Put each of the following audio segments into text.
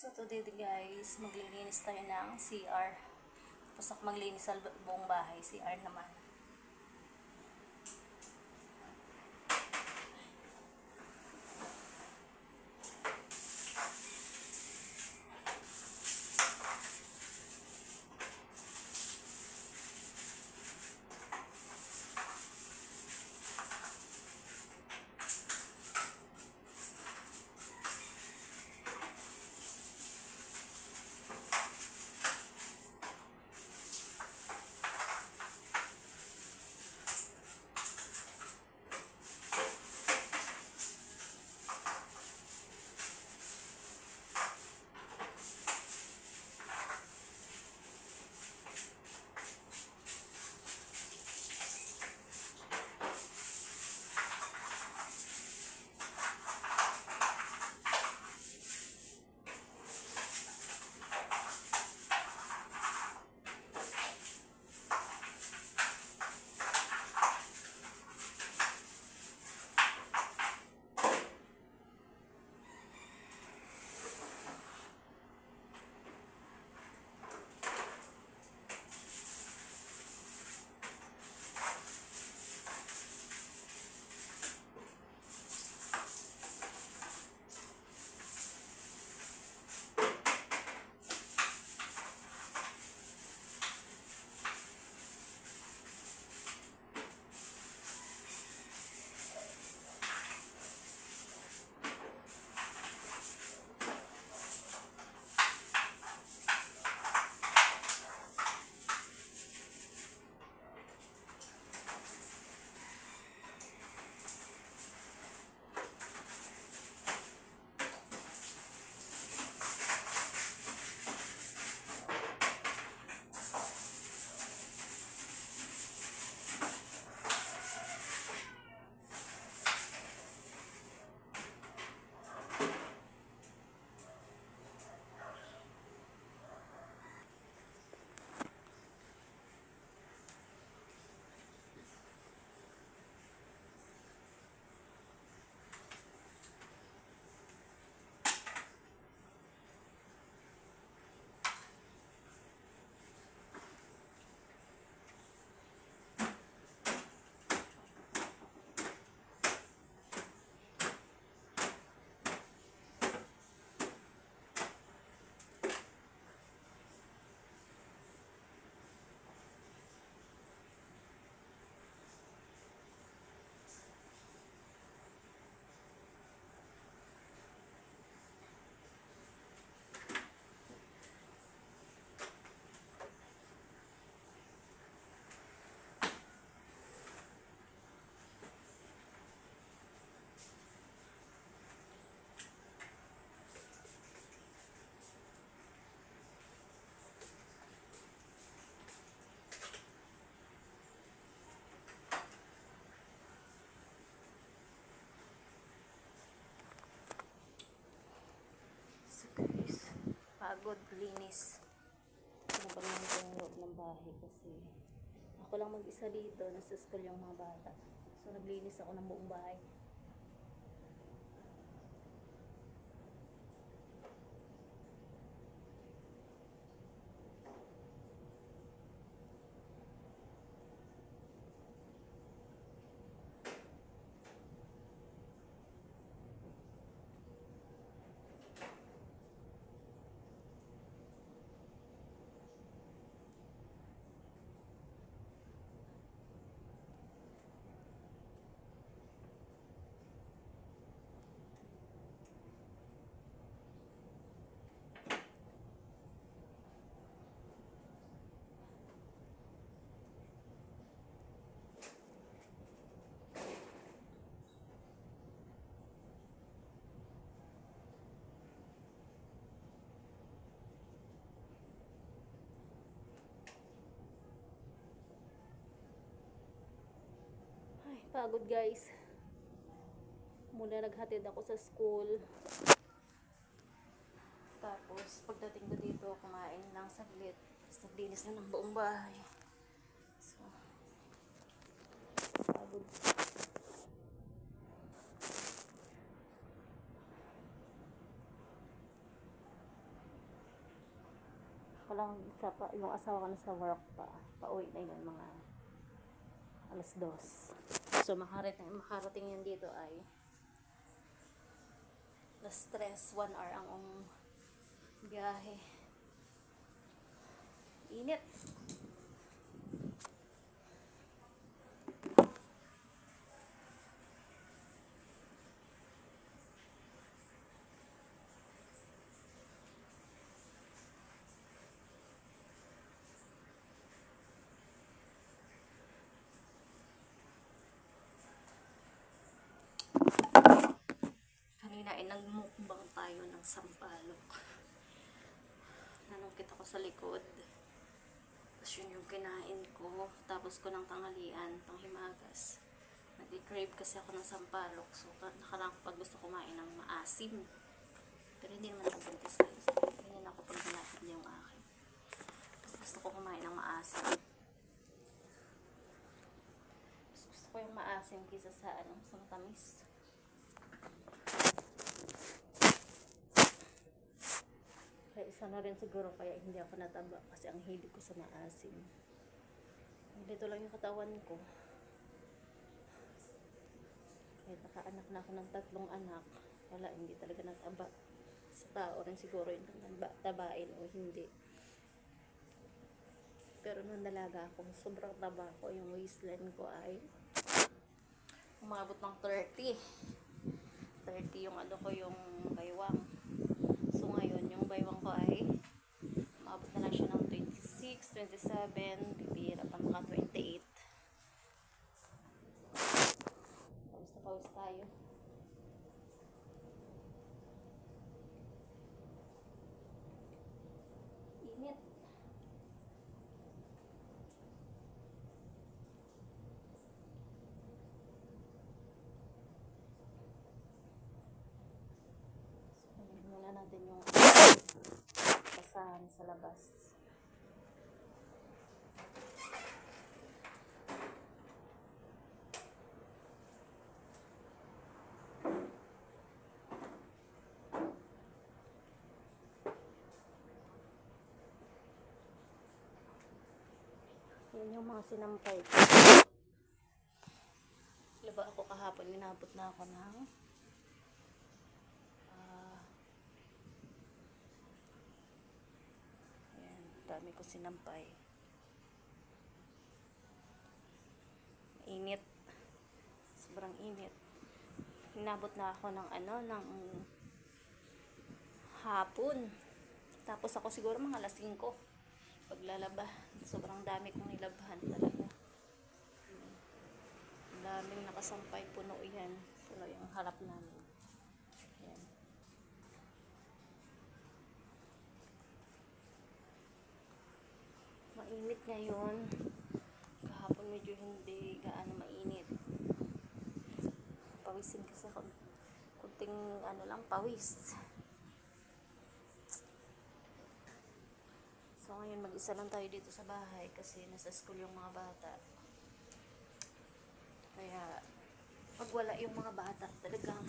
So today guys, maglilinis tayo ng CR. Tapos ako maglinis sa buong bahay, CR naman. Pagod, linis. Nabangan ko yung loob ng bahay kasi ako lang mag-isa dito, nasa school yung mga bata. So naglinis ako ng buong bahay. Pagod guys. Muna naghatid ako sa school. Tapos, pagdating ko dito, kumain lang saglit. Tapos, naglinis na ng buong bahay. So, pagod. lang isa pa, yung asawa ko na sa work pa. Pauwi na yun mga alas dos. So makarating, makarating yan dito ay alas tres, one hour ang um, biyahe. Init. Kanina ay nagmukbang tayo ng sampalok. Nanungkit ako sa likod. Tapos yun yung kinain ko. Tapos ko ng tanghalian, panghimagas. Nag-crave kasi ako ng sampalok. So, ka- nakarang pag gusto kumain ng maasim. Pero hindi naman ako buntis guys. Ganyan ako pag niya yung akin. Gusto ko kumain ng maasim. Gusto ko yung maasim kaysa sa ano, sa matamis. Kaya isa na rin siguro kaya hindi ako nataba kasi ang hilig ko sa maasim. Dito lang yung katawan ko. Kahit nakaanak na ako ng tatlong anak, wala, hindi talaga nataba. Sa tao rin siguro yung taba- tabain o hindi. Pero nung dalaga ako, sobrang taba ko. Yung waistline ko ay umabot ng 30. 30 yung ano ko, yung baywang. So ngayon, yung baywang ko ay umabot na lang siya ng 26, 27, bibira pa maka 28. Pawis na pawis tayo. Init. So, muna natin yung basahan sa labas. Yan yung mga sinampay ko. Ako kahapon, inabot na ako ng ah Ayan, dami ko sinampay. Init. Sobrang init. Hinabot na ako ng ano, ng hapon. Tapos ako siguro mga alas 5 paglalaba. Sobrang dami kong nilabhan talaga. Daming nakasampay. Puno yan. Puno yung harap namin. Yan. Mainit ngayon. Kahapon medyo hindi gaano mainit. Pawisin kasi ako. Kunting ano lang, pawis. So ngayon mag-isa lang tayo dito sa bahay kasi nasa school yung mga bata. Kaya pag wala yung mga bata talagang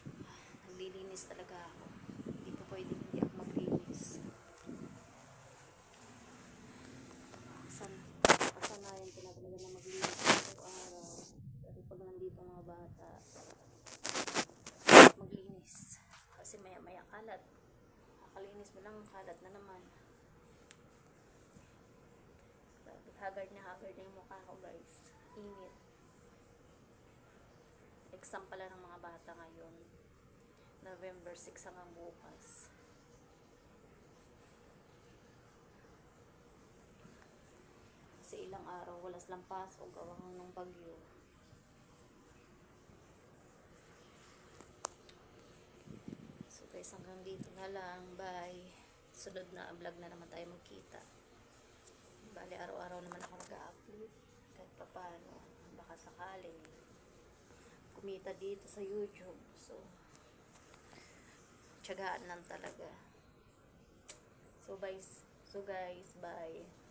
naglilinis talaga ako. Hindi ko pwedeng hindi ako maglinis. San, kasanayan ko na talaga na maglinis araw-araw. Kasi pag nandito mga bata, maglinis. Kasi maya-maya kalat. Kakalinis mo lang, kalat na naman. Haggard na haggard na yung mukha ko guys. Init. Exam pala ng mga bata ngayon. November 6 hanggang bukas. Kasi ilang araw wala silang pasok gawang ng bagyo. So guys, hanggang dito na lang. Bye. Sunod na vlog na naman tayo magkita. Bali, araw-araw naman ako nag-upload. Kahit pa paano. Baka sakaling kumita dito sa YouTube. So, tiyagaan lang talaga. So guys, so guys, bye.